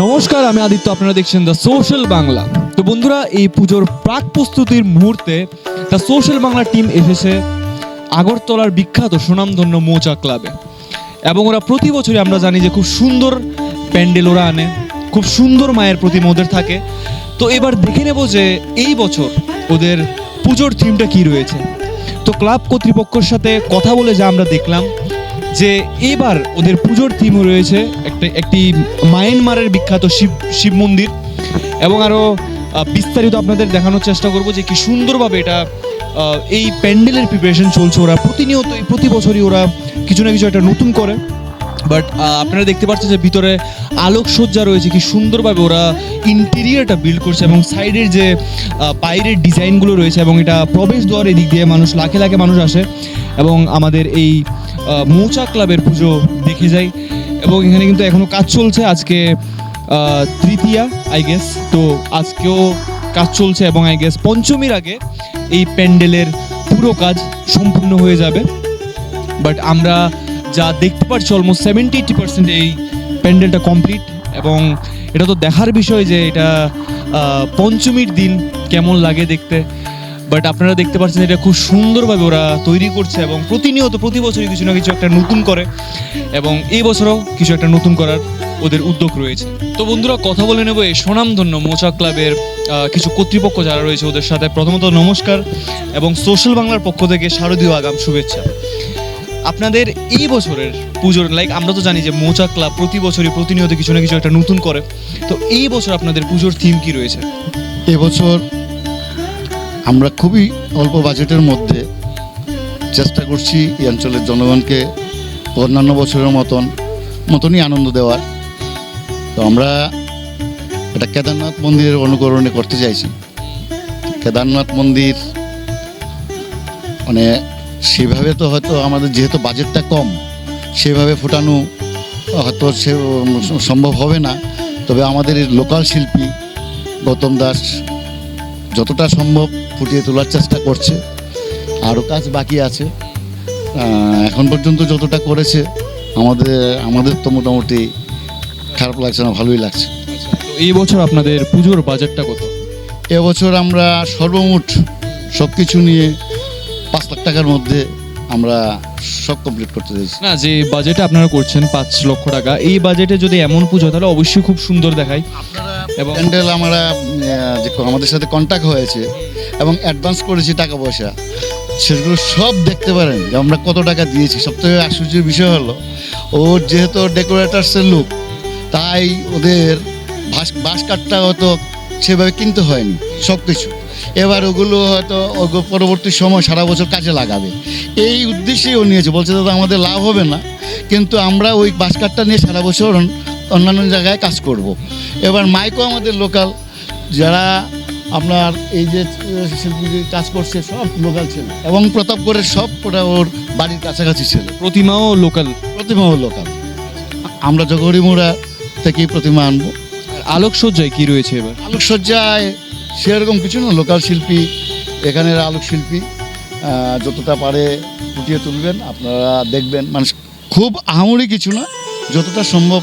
নমস্কার, আমি আদিত্য, আপনারা দেখছেন দ্য সোশ্যাল বাংলা তো বন্ধুরা, এই পুজোর প্রাক প্রস্তুতির মুহূর্তে দ্য সোশ্যাল বাংলা টিম এসেছে আগরতলার বিখ্যাত সুনামধন্য মৌচা ক্লাবে এবং ওরা প্রতি বছরই আমরা জানি যে খুব সুন্দর প্যান্ডেল ওরা আনে, খুব সুন্দর মায়ের প্রতিমা ওদের থাকে। তো এবার দেখে নেব যে এই বছর ওদের পুজোর থিমটা কি রয়েছে। তো ক্লাব কর্তৃপক্ষের সাথে কথা বলে যা আমরা দেখলাম যে এবার ওদের পুজোর থিম রয়েছে একটা, একটি মায়ানমারের বিখ্যাত শিব শিব মন্দির। এবং আরও বিস্তারিত আপনাদের দেখানোর চেষ্টা করব যে কি সুন্দরভাবে এটা এই প্যান্ডেলের প্রিপারেশন চলছে ওরা। প্রতিনিয়ত প্রতি বছরই ওরা কিছু না কিছু একটা নতুন করে। বাট আপনারা দেখতে পাচ্ছেন যে ভিতরে আলোকসজ্জা রয়েছে, কি সুন্দরভাবে ওরা ইন্টেরিয়রটা বিল্ড করছে এবং সাইডের যে বাইরের ডিজাইনগুলো রয়েছে এবং এটা প্রবেশ দ্বার এদিক দিয়ে মানুষ, লাখে লাখে মানুষ আসে। এবং আমাদের এই মৌচাক ক্লাবের পুজো দেখে যাই। এবং এখানে কিন্তু এখনও কাজ চলছে। আজকে তৃতীয়া আই গেস তো আজকেও কাজ চলছে এবং আই গেস পঞ্চমীর আগে এই প্যান্ডেলের পুরো কাজ সম্পূর্ণ হয়ে যাবে। বাট আমরা যা দেখতে পাচ্ছি অলমোস্ট সেভেন্টি এইটি পার্সেন্ট এই প্যান্ডেলটা কমপ্লিট এবং এটা তো দেখার বিষয় যে এটা পঞ্চমীর দিন কেমন লাগে দেখতে। বাট আপনারা দেখতে পাচ্ছেন এটা খুব সুন্দরভাবে ওরা তৈরি করছে এবং প্রতিনিয়ত প্রতি বছরই কিছু না কিছু একটা নতুন করে এবং এই বছরও কিছু একটা নতুন করার ওদের উদ্যোগ রয়েছে। তো বন্ধুরা, কথা বলে নেব এই সুনামধন্য মোচা ক্লাবের কিছু কর্তৃপক্ষ যারা রয়েছে ওদের সাথে। প্রথমত নমস্কার এবং সোশ্যাল বাংলার পক্ষ থেকে শারদীয় আগাম শুভেচ্ছা। আপনাদের এই বছরের পুজোর লাইক আমরা তো জানি যে মোচা ক্লাব প্রতি বছরই প্রতিনিয়ত কিছু না কিছু একটা নতুন করে। তো এই বছর আপনাদের পুজোর থিম কি রয়েছে? এবছর আমরা খুবই অল্প বাজেটের মধ্যে চেষ্টা করছি এই অঞ্চলের জনগণকে অন্যান্য বছরের মতন, মতনই আনন্দ দেওয়ার। তো আমরা এটা কেদারনাথ মন্দিরের অনুকরণে করতে চাইছি। কেদারনাথ মন্দির মানে সেভাবে তো হয়তো আমাদের যেহেতু বাজেটটা কম, সেভাবে ফোটানো হয়তো সে সম্ভব হবে না। তবে আমাদের লোকাল শিল্পী গৌতম দাস যতটা সম্ভব ফুটিয়ে তোলার চেষ্টা করছে। আরও কাজ বাকি আছে। এখন পর্যন্ত যতটা করেছে আমাদের আমাদের তো মোটামুটি খারাপ লাগছে না ভালোই লাগছে। তো এই বছর আপনাদের পুজোর বাজেটটা কত? এবছর আমরা সর্বমোট সব কিছু নিয়ে পাঁচ লাখ টাকার মধ্যে আমরা সব কমপ্লিট করতে চাইছি। না যে বাজেটে আপনারা করছেন পাঁচ লক্ষ টাকা এই বাজেটে যদি এমন পুজো হয়, তাহলে অবশ্যই খুব সুন্দর দেখায়। এবং প্যান্ডেল আমরা যে আমাদের সাথে কন্ট্যাক্ট হয়েছে এবং অ্যাডভান্স করেছি টাকা পয়সা, সেগুলো সব দেখতে পারেন যে আমরা কত টাকা দিয়েছি। সবথেকে আশ্চর্যের বিষয় হলো, ওর যেহেতু ডেকোরেটার্সের লোক তাই ওদের বাস বাস কাঠটা হয়তো সেভাবে কিনতে হয়নি সব কিছু এবার ওগুলো হয়তো পরবর্তী সময় সারা বছর কাজে লাগাবে। এই উদ্দেশ্যেই ও নিয়েছে। বলছে, দাদা, আমাদের লাভ হবে না। কিন্তু আমরা ওই বাস কাঠটা নিয়ে সারা বছর অন্যান্য জায়গায় কাজ করব। এবার মাইকও আমাদের লোকাল যারা আপনার এই যে শিল্পী কাজ করছে সব লোকাল ছেলে। এবং প্রতাপগড়ের সব ওটা ওর বাড়ির কাছাকাছি ছেলে। প্রতিমাও লোকাল প্রতিমাও লোকাল আমরা জগহরিমুড়া থেকেই প্রতিমা আনব। আলোকসজ্জায় কি রয়েছে এবার? আলোকসজ্জায় সেরকম কিছু না লোকাল শিল্পী এখানের আলোক শিল্পী যতটা পারে ফুটিয়ে তুলবেন আপনারা দেখবেন। মানে খুব আহামরি কিছু না যতটা সম্ভব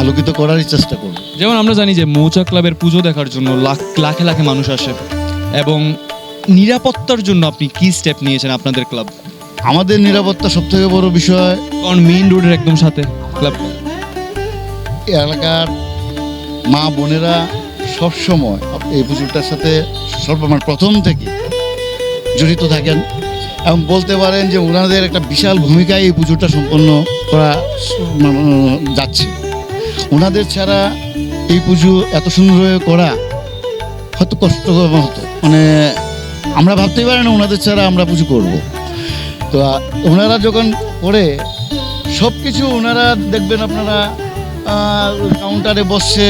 আলোকিত করারই চেষ্টা করব। যেমন আমরা জানি যে মৌচা ক্লাবের পুজো দেখার জন্য লাখ লাখে লাখে মানুষ আসে এবং নিরাপত্তার জন্য আপনি কি স্টেপ নিয়েছেন আপনাদের ক্লাব আমাদের নিরাপত্তা সব থেকে বড় বিষয় কারণ মেইন রোডের একদম সাথে ক্লাব এলাকার মা বোনেরা সব সময় এই পুজোটার সাথে সর্বমান প্রথম থেকে জড়িত থাকেন এবং বলতে পারেন যে ওনাদের একটা বিশাল ভূমিকায় এই পুজোটা সম্পন্ন করা যাচ্ছে। ওনাদের ছাড়া এই পুজো এত সুন্দরভাবে করা হয়তো কষ্টকর হতো মানে আমরা ভাবতেই পারি না ওনাদের ছাড়া আমরা পুজো করব। তো ওনারা যখন করে সব কিছু ওনারা দেখবেন আপনারা কাউন্টারে বসছে,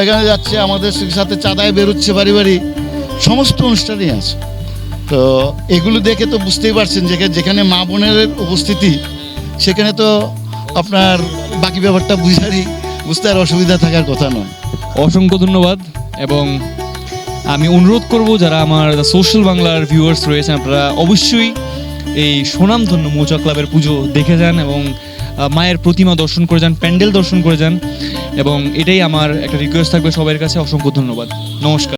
এখানে যাচ্ছে, আমাদের সাথে চাঁদায় বেরোচ্ছে বাড়ি বাড়ি, সমস্ত অনুষ্ঠানই আছে। তো এগুলো দেখে তো বুঝতেই পারছেন যে যেখানে মা বোনের উপস্থিতি, সেখানে তো আপনার বাকি ব্যাপারটা বুঝারই বুঝতে আর অসুবিধা থাকার কথা নয়। অসংখ্য ধন্যবাদ এবং আমি অনুরোধ করব যারা আমার সোশ্যাল বাংলার ভিউয়ার্স রয়েছেন, আপনারা অবশ্যই এই সুনামধন্য মৌচা ক্লাবের পুজো দেখে যান এবং মায়ের প্রতিমা দর্শন করে যান, প্যান্ডেল দর্শন করে যান এবং এটাই আমার একটা রিকোয়েস্ট থাকবে সবার কাছে। অসংখ্য ধন্যবাদ। নমস্কার।